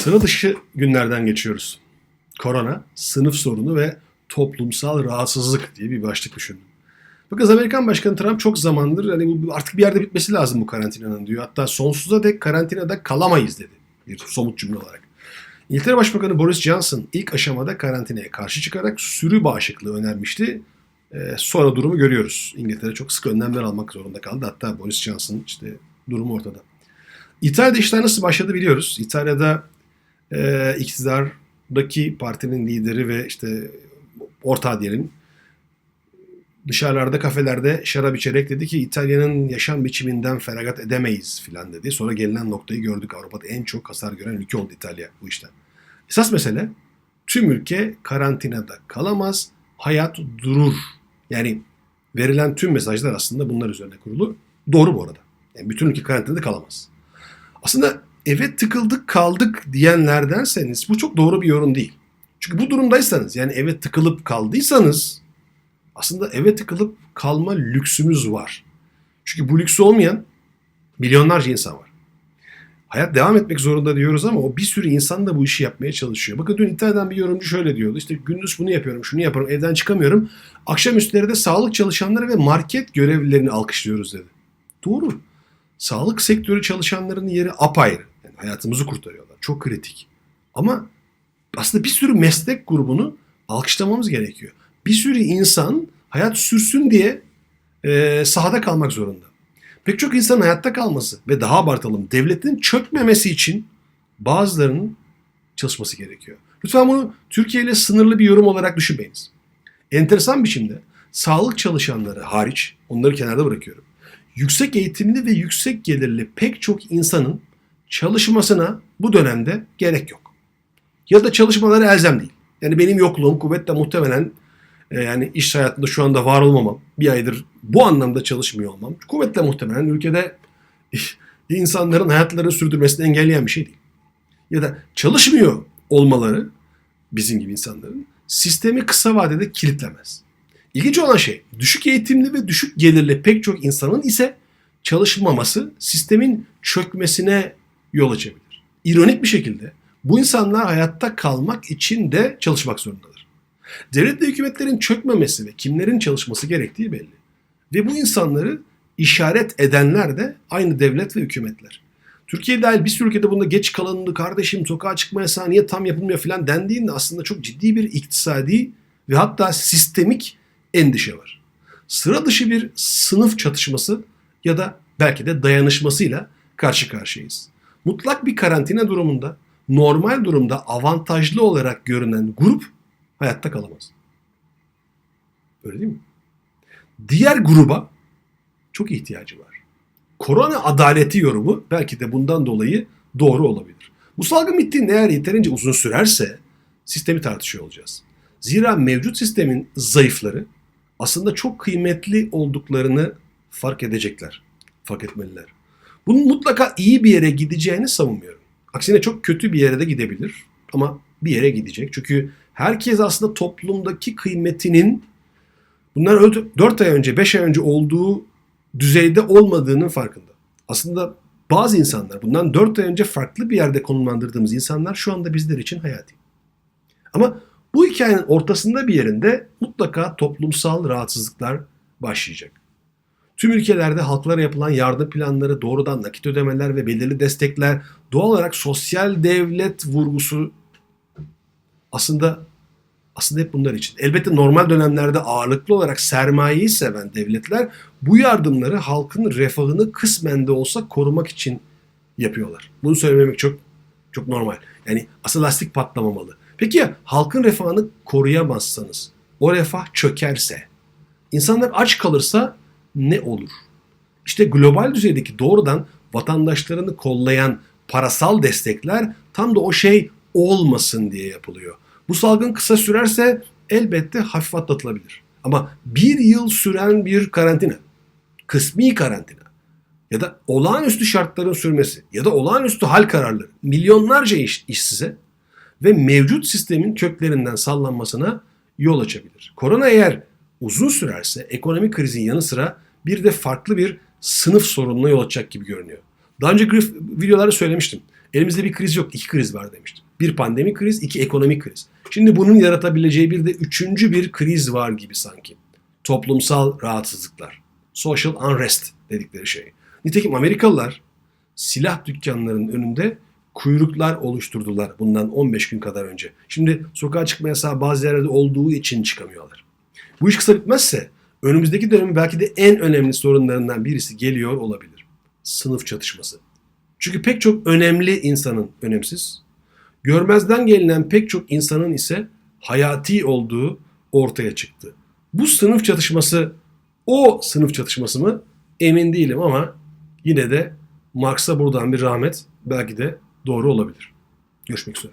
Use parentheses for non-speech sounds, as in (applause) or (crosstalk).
Sıra dışı günlerden geçiyoruz. Korona, sınıf sorunu ve toplumsal rahatsızlık diye bir başlık düşündüm. Bakın Amerikan Başkanı Trump çok zamandır hani bu artık bir yerde bitmesi lazım bu karantinanın diyor. Hatta sonsuza dek karantinada kalamayız dedi. Bir somut cümle olarak. İngiltere Başbakanı Boris Johnson ilk aşamada karantinaya karşı çıkarak sürü bağışıklığı önermişti. Ee, sonra durumu görüyoruz. İngiltere çok sık önlemler almak zorunda kaldı. Hatta Boris Johnson işte durumu ortada. İtalya'da işler nasıl başladı biliyoruz. İtalya'da e, iktidardaki partinin lideri ve işte ortağı diyelim dışarılarda kafelerde şarap içerek dedi ki İtalya'nın yaşam biçiminden feragat edemeyiz filan dedi. Sonra gelinen noktayı gördük. Avrupa'da en çok hasar gören ülke oldu İtalya bu işten. Esas mesele tüm ülke karantinada kalamaz, hayat durur. Yani verilen tüm mesajlar aslında bunlar üzerine kurulu. Doğru bu arada. Yani bütün ülke karantinada kalamaz. Aslında eve tıkıldık kaldık diyenlerdenseniz bu çok doğru bir yorum değil. Çünkü bu durumdaysanız yani eve tıkılıp kaldıysanız aslında eve tıkılıp kalma lüksümüz var. Çünkü bu lüksü olmayan milyonlarca insan var. Hayat devam etmek zorunda diyoruz ama o bir sürü insan da bu işi yapmaya çalışıyor. Bakın dün İtalya'dan bir yorumcu şöyle diyordu. İşte gündüz bunu yapıyorum, şunu yapıyorum, evden çıkamıyorum. Akşamüstleri de sağlık çalışanları ve market görevlilerini alkışlıyoruz dedi. Doğru. Sağlık sektörü çalışanlarının yeri apayrı. Yani hayatımızı kurtarıyorlar. Çok kritik. Ama aslında bir sürü meslek grubunu alkışlamamız gerekiyor. Bir sürü insan hayat sürsün diye e, sahada kalmak zorunda. Pek çok insanın hayatta kalması ve daha abartalım devletin çökmemesi için bazılarının çalışması gerekiyor. Lütfen bunu Türkiye ile sınırlı bir yorum olarak düşünmeyiniz. Enteresan biçimde sağlık çalışanları hariç onları kenarda bırakıyorum. Yüksek eğitimli ve yüksek gelirli pek çok insanın çalışmasına bu dönemde gerek yok. Ya da çalışmaları elzem değil. Yani benim yokluğum kuvvetle muhtemelen e, yani iş hayatında şu anda var olmamam, bir aydır bu anlamda çalışmıyor olmam kuvvetle muhtemelen ülkede (laughs) insanların hayatlarını sürdürmesini engelleyen bir şey değil. Ya da çalışmıyor olmaları bizim gibi insanların sistemi kısa vadede kilitlemez. İlginç olan şey düşük eğitimli ve düşük gelirli pek çok insanın ise çalışmaması sistemin çökmesine yol açabilir. İronik bir şekilde bu insanlar hayatta kalmak için de çalışmak zorundalar. Devlet ve hükümetlerin çökmemesi ve kimlerin çalışması gerektiği belli. Ve bu insanları işaret edenler de aynı devlet ve hükümetler. Türkiye dahil bir sürü ülkede bunda geç kalındı kardeşim sokağa çıkma yasağı niye tam yapılmıyor filan dendiğinde aslında çok ciddi bir iktisadi ve hatta sistemik endişe var. Sıra dışı bir sınıf çatışması ya da belki de dayanışmasıyla karşı karşıyayız. Mutlak bir karantina durumunda normal durumda avantajlı olarak görünen grup hayatta kalamaz. Öyle değil mi? Diğer gruba çok ihtiyacı var. Korona adaleti yorumu belki de bundan dolayı doğru olabilir. Bu salgın bittiğinde eğer yeterince uzun sürerse sistemi tartışıyor olacağız. Zira mevcut sistemin zayıfları aslında çok kıymetli olduklarını fark edecekler. Fark etmeliler. Bunun mutlaka iyi bir yere gideceğini savunmuyorum. Aksine çok kötü bir yere de gidebilir ama bir yere gidecek. Çünkü herkes aslında toplumdaki kıymetinin bunlar 4 ay önce 5 ay önce olduğu düzeyde olmadığının farkında. Aslında bazı insanlar bundan 4 ay önce farklı bir yerde konumlandırdığımız insanlar şu anda bizler için hayati. Ama bu hikayenin ortasında bir yerinde mutlaka toplumsal rahatsızlıklar başlayacak. Tüm ülkelerde halklara yapılan yardım planları, doğrudan nakit ödemeler ve belirli destekler doğal olarak sosyal devlet vurgusu aslında aslında hep bunlar için. Elbette normal dönemlerde ağırlıklı olarak sermayeyi seven devletler bu yardımları halkın refahını kısmen de olsa korumak için yapıyorlar. Bunu söylememek çok çok normal. Yani asıl lastik patlamamalı. Peki ya halkın refahını koruyamazsanız, o refah çökerse, insanlar aç kalırsa ne olur? İşte global düzeydeki doğrudan vatandaşlarını kollayan parasal destekler tam da o şey olmasın diye yapılıyor. Bu salgın kısa sürerse elbette hafif atlatılabilir. Ama bir yıl süren bir karantina, kısmi karantina ya da olağanüstü şartların sürmesi ya da olağanüstü hal kararları milyonlarca iş, işsize ve mevcut sistemin köklerinden sallanmasına yol açabilir. Korona eğer uzun sürerse ekonomik krizin yanı sıra bir de farklı bir sınıf sorununa yol açacak gibi görünüyor. Daha önce videolarda söylemiştim. Elimizde bir kriz yok, iki kriz var demiştim. Bir pandemi kriz, iki ekonomik kriz. Şimdi bunun yaratabileceği bir de üçüncü bir kriz var gibi sanki. Toplumsal rahatsızlıklar. Social unrest dedikleri şey. Nitekim Amerikalılar silah dükkanlarının önünde kuyruklar oluşturdular bundan 15 gün kadar önce. Şimdi sokağa çıkma yasağı bazı yerlerde olduğu için çıkamıyorlar. Bu iş kısa bitmezse önümüzdeki dönemin belki de en önemli sorunlarından birisi geliyor olabilir. Sınıf çatışması. Çünkü pek çok önemli insanın önemsiz, görmezden gelinen pek çok insanın ise hayati olduğu ortaya çıktı. Bu sınıf çatışması o sınıf çatışması mı emin değilim ama yine de Marx'a buradan bir rahmet belki de doğru olabilir. Görüşmek üzere.